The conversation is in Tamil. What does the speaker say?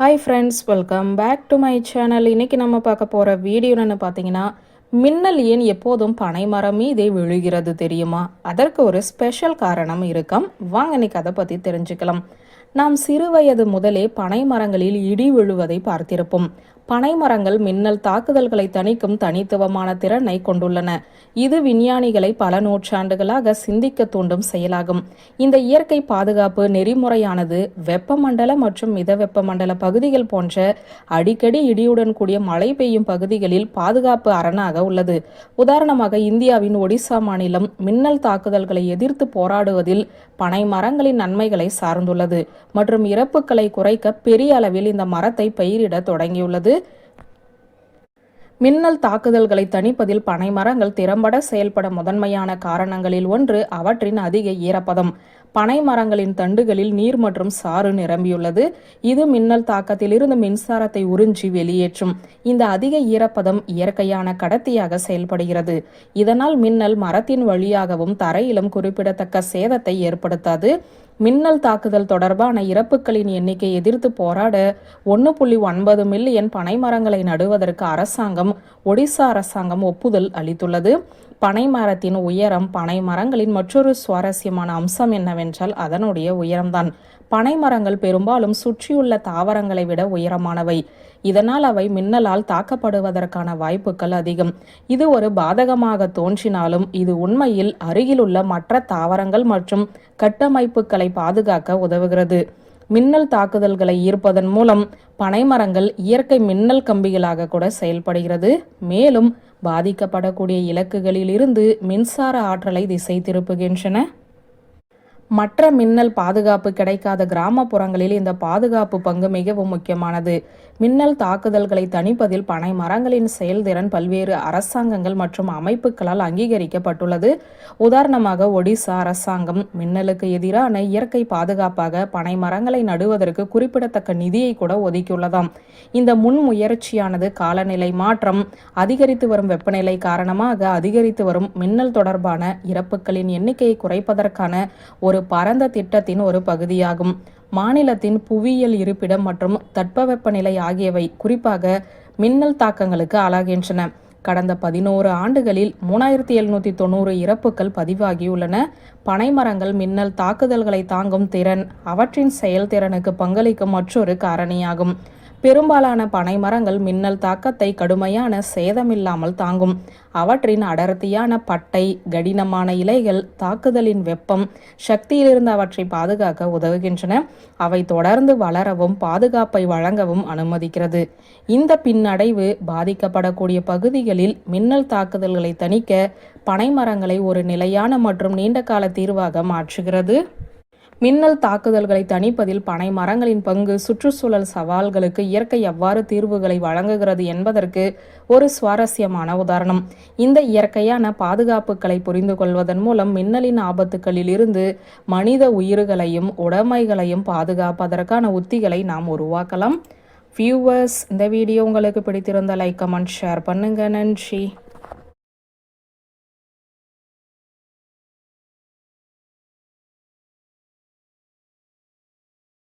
Hi friends welcome back to my channel இன்னைக்கு நம்ம பார்க்க போகிற வீடியோன்னு பார்த்தீங்கன்னா மின்னல் ஏன் எப்போதும் பனை மரம் மீதே விழுகிறது தெரியுமா? அதற்கு ஒரு ஸ்பெஷல் காரணம் இருக்கும். வாங்க இன்னைக்கு அதை பற்றி தெரிஞ்சுக்கலாம். நாம் சிறுவயது முதலே பனை மரங்களில் இடி விழுவதை பார்த்திருப்போம். பனை மரங்கள் மின்னல் தாக்குதல்களை தணிக்கும் தனித்துவமான திறனை கொண்டுள்ளன. இது விஞ்ஞானிகளை பல நூற்றாண்டுகளாக சிந்திக்க தூண்டும் செயலாகும். இந்த இயற்கை பாதுகாப்பு நெறிமுறையானது வெப்பமண்டல மற்றும் மித வெப்பமண்டல பகுதிகள் போன்ற அடிக்கடி இடியுடன் கூடிய மழை பெய்யும் பகுதிகளில் பாதுகாப்பு அரணாக உள்ளது. உதாரணமாக இந்தியாவின் ஒடிசா மாநிலம் மின்னல் தாக்குதல்களை எதிர்த்து போராடுவதில் பனை மரங்களின் நன்மைகளை சார்ந்துள்ளது. மற்றும் இறப்புகளை குறைக்க பெரிய அளவில் இந்த மரத்தை பயிரிட தொடங்கியுள்ளது. மின்னல் தாக்குதல்களை தணிப்பதில் பனை மரங்கள் திறம்பட செயல்பட முதன்மையான காரணங்களில் ஒன்று அவற்றின் அதிக ஈரப்பதம். பனை மரங்களின் தண்டுகளில் நீர் மற்றும் சாறு நிரம்பியுள்ளது. இது மின்னல் தாக்கத்திலிருந்து மின்சாரத்தை உறிஞ்சி வெளியேற்றும். இந்த அதிக ஈரப்பதம் இயற்கையான கடத்தியாக செயல்படுகிறது. இதனால் மின்னல் மரத்தின் வழியாகவும் தரையிலும் குறிப்பிடத்தக்க சேதத்தை ஏற்படுத்தாது. மின்னல் தாக்குதல் தொடர்பான இறப்புகளின் எண்ணிக்கை எதிர்த்து போராட ஒன்று புள்ளி ஒன்பது மில்லியன் பனை மரங்களை நடுவதற்கு அரசாங்கம் ஒடிசா அரசாங்கம் ஒப்புதல் அளித்துள்ளது. பனை மரத்தின் உயரம் பனை மரங்களின் மற்றொரு சுவாரஸ்யமான அம்சம் என்னவென்றால் அதனுடைய உயரம்தான். பனை மரங்கள் பெரும்பாலும் சுற்றியுள்ள தாவரங்களை விட உயரமானவை. இதனால் அவை மின்னலால் தாக்கப்படுவதற்கான வாய்ப்புகள் அதிகம். இது ஒரு பாதகமாக தோன்றினாலும் இது உண்மையில் அருகிலுள்ள மற்ற தாவரங்கள் மற்றும் கட்டமைப்புகளை பாதுகாக்க உதவுகிறது. மின்னல் தாக்குதல்களை ஈர்ப்பதன் மூலம் பனைமரங்கள் இயற்கை மின்னல் கம்பிகளாக கூட செயல்படுகிறது. மேலும் பாதிக்கப்படக்கூடிய இலக்குகளில் இருந்து மின்சார ஆற்றலை திசை திருப்புகின்றன. மற்ற மின்னல் பாதுகாப்பு கிடைக்காத கிராமப்புறங்களில் இந்த பாதுகாப்பு பங்கு மிகவும் முக்கியமானது. மின்னல் தாக்குதல்களை தணிப்பதில் பனை மரங்களின் செயல்திறன் பல்வேறு அரசாங்கங்கள் மற்றும் அமைப்புகளால் அங்கீகரிக்கப்பட்டுள்ளது. உதாரணமாக ஒடிசா அரசாங்கம் மின்னலுக்கு எதிரான இயற்கை பாதுகாப்பாக பனை மரங்களை நடுவதற்கு குறிப்பிடத்தக்க நிதியை கூட ஒதுக்கியுள்ளதாம். இந்த முன்முயற்சியானது காலநிலை மாற்றம் அதிகரித்து வரும் வெப்பநிலை காரணமாக அதிகரித்து வரும் மின்னல் தொடர்பான இறப்புகளின் எண்ணிக்கையை குறைப்பதற்கான ஒரு ஒரு பரந்த திட்டத்தின் ஒரு பகுதியாகும். மாநிலத்தின் புவியியல் இருப்பிடம் மற்றும் தட்பவெப்பநிலை ஆகியவை குறிப்பாக மின்னல் தாக்கங்களுக்கு ஆளாகின்றன. கடந்த பதினோரு ஆண்டுகளில் மூணாயிரத்தி எழுநூத்தி தொண்ணூறு இறப்புகள் பதிவாகியுள்ளன. பனைமரங்கள் மின்னல் தாக்குதல்களை தாங்கும் திறன் அவற்றின் செயல்திறனுக்கு பங்களிக்கும் மற்றொரு காரணியாகும். பெரும்பாலான பனை மரங்கள் மின்னல் தாக்கத்தை கடுமையான சேதமில்லாமல் தாங்கும். அவற்றின் அடர்த்தியான பட்டை கடினமான இலைகள் தாக்குதலின் வெப்பம் சக்தியிலிருந்து அவற்றை பாதுகாக்க உதவுகின்றன. அவை தொடர்ந்து வளரவும் பாதுகாப்பை வழங்கவும் அனுமதிக்கிறது. இந்த பின்னடைவு பாதிக்கப்படக்கூடிய பகுதிகளில் மின்னல் தாக்குதல்களை தணிக்க பனை மரங்களை ஒரு நிலையான மற்றும் நீண்டகால தீர்வாக மாற்றுகிறது. மின்னல் தாக்குதல்களை தணிப்பதில் பனை மரங்களின் பங்கு சுற்றுச்சூழல் சவால்களுக்கு இயற்கை எவ்வாறு தீர்வுகளை வழங்குகிறது என்பதற்கு ஒரு சுவாரஸ்யமான உதாரணம். இந்த இயற்கையான பாதுகாப்புகளை புரிந்து கொள்வதன் மூலம் மின்னலின் ஆபத்துக்களில் இருந்து மனித உயிர்களையும் உடைமைகளையும் பாதுகாப்பதற்கான உத்திகளை நாம் உருவாக்கலாம். வியூவர்ஸ் இந்த வீடியோ உங்களுக்கு பிடித்திருந்த லைக் கமெண்ட் ஷேர் பண்ணுங்க. நன்றி.